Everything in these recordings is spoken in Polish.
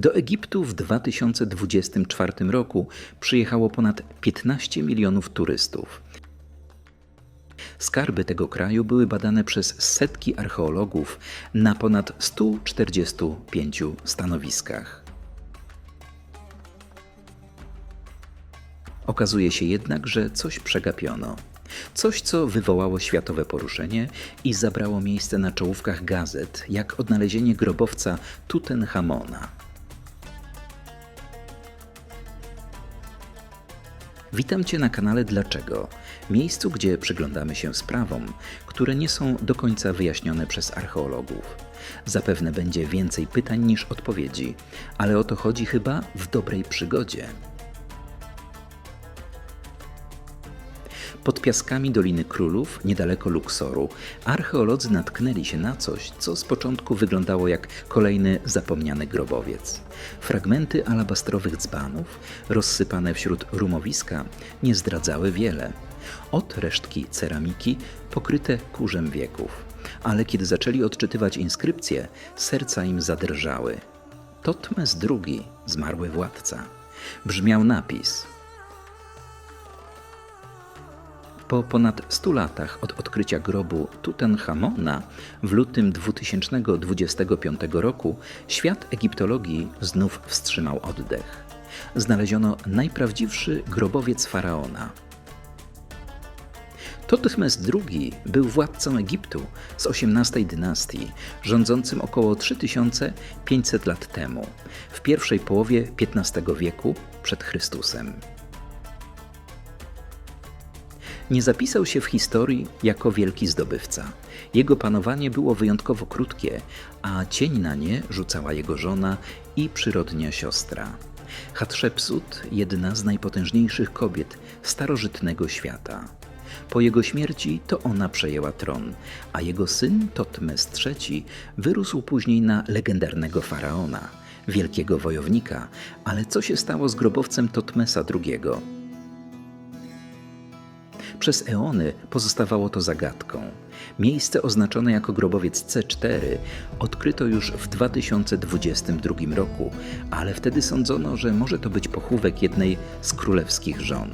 Do Egiptu w 2024 roku przyjechało ponad 15 milionów turystów. Skarby tego kraju były badane przez setki archeologów na ponad 145 stanowiskach. Okazuje się jednak, że coś przegapiono. Coś, co wywołało światowe poruszenie i zabrało miejsce na czołówkach gazet, jak odnalezienie grobowca Tutenchamona. Witam Cię na kanale Dlaczego? Miejscu, gdzie przyglądamy się sprawom, które nie są do końca wyjaśnione przez archeologów. Zapewne będzie więcej pytań niż odpowiedzi, ale o to chodzi chyba w dobrej przygodzie. Pod piaskami Doliny Królów, niedaleko Luksoru, archeolodzy natknęli się na coś, co z początku wyglądało jak kolejny zapomniany grobowiec. Fragmenty alabastrowych dzbanów, rozsypane wśród rumowiska, nie zdradzały wiele. Od resztki ceramiki pokryte kurzem wieków. Ale kiedy zaczęli odczytywać inskrypcje, serca im zadrżały. Totmes II, zmarły władca. Brzmiał napis – Po ponad 100 latach od odkrycia grobu Tutenchamona w lutym 2025 roku świat egiptologii znów wstrzymał oddech. Znaleziono najprawdziwszy grobowiec faraona. Totmes II był władcą Egiptu z XVIII dynastii, rządzącym około 3500 lat temu, w pierwszej połowie XV wieku przed Chrystusem nie zapisał się w historii jako wielki zdobywca. Jego panowanie było wyjątkowo krótkie, a cień na nie rzucała jego żona i przyrodnia siostra. Hatshepsut, jedna z najpotężniejszych kobiet starożytnego świata. Po jego śmierci to ona przejęła tron, a jego syn Totmes III wyrósł później na legendarnego faraona, wielkiego wojownika. Ale co się stało z grobowcem Totmesa II? Przez eony pozostawało to zagadką. Miejsce oznaczone jako grobowiec C4 odkryto już w 2022 roku, ale wtedy sądzono, że może to być pochówek jednej z królewskich żon.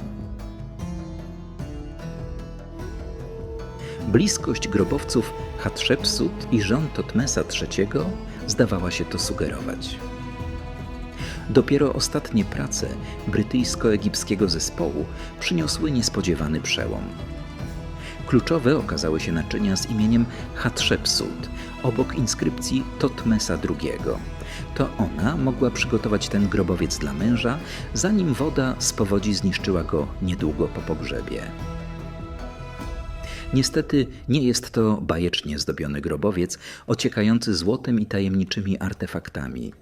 Bliskość grobowców Hatshepsut i żon Totmesa III zdawała się to sugerować. Dopiero ostatnie prace brytyjsko-egipskiego zespołu przyniosły niespodziewany przełom. Kluczowe okazały się naczynia z imieniem Hatshepsut, obok inskrypcji Totmesa II. To ona mogła przygotować ten grobowiec dla męża, zanim woda z powodzi zniszczyła go niedługo po pogrzebie. Niestety nie jest to bajecznie zdobiony grobowiec, ociekający złotem i tajemniczymi artefaktami.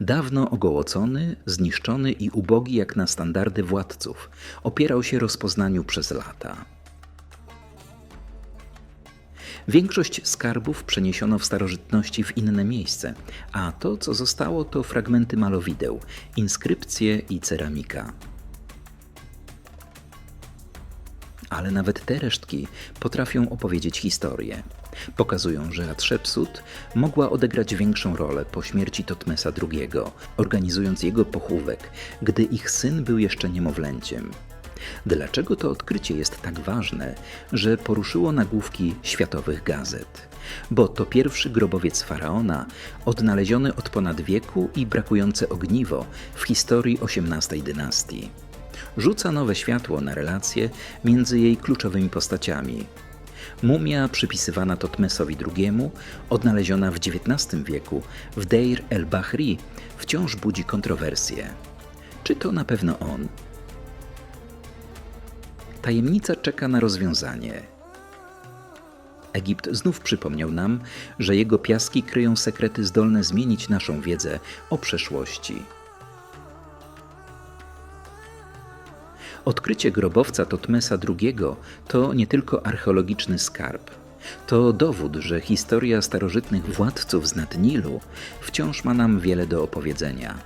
Dawno ogołocony, zniszczony i ubogi jak na standardy władców, opierał się rozpoznaniu przez lata. Większość skarbów przeniesiono w starożytności w inne miejsce, a to, co zostało, to fragmenty malowideł, inskrypcje i ceramika. ale nawet te resztki potrafią opowiedzieć historię. Pokazują, że Hatshepsut mogła odegrać większą rolę po śmierci Totmesa II, organizując jego pochówek, gdy ich syn był jeszcze niemowlęciem. Dlaczego to odkrycie jest tak ważne, że poruszyło nagłówki światowych gazet? Bo to pierwszy grobowiec faraona, odnaleziony od ponad wieku i brakujące ogniwo w historii XVIII dynastii rzuca nowe światło na relacje między jej kluczowymi postaciami. Mumia przypisywana Totmesowi II, odnaleziona w XIX wieku w Deir el-Bahri, wciąż budzi kontrowersje. Czy to na pewno on? Tajemnica czeka na rozwiązanie. Egipt znów przypomniał nam, że jego piaski kryją sekrety zdolne zmienić naszą wiedzę o przeszłości. Odkrycie grobowca Totmesa II to nie tylko archeologiczny skarb. To dowód, że historia starożytnych władców z nad Nilu wciąż ma nam wiele do opowiedzenia.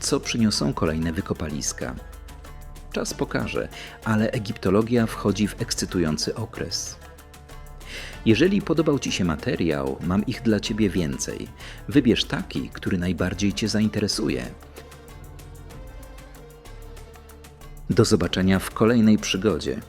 Co przyniosą kolejne wykopaliska? Czas pokaże, ale egiptologia wchodzi w ekscytujący okres. Jeżeli podobał Ci się materiał, mam ich dla Ciebie więcej. Wybierz taki, który najbardziej Cię zainteresuje. Do zobaczenia w kolejnej przygodzie.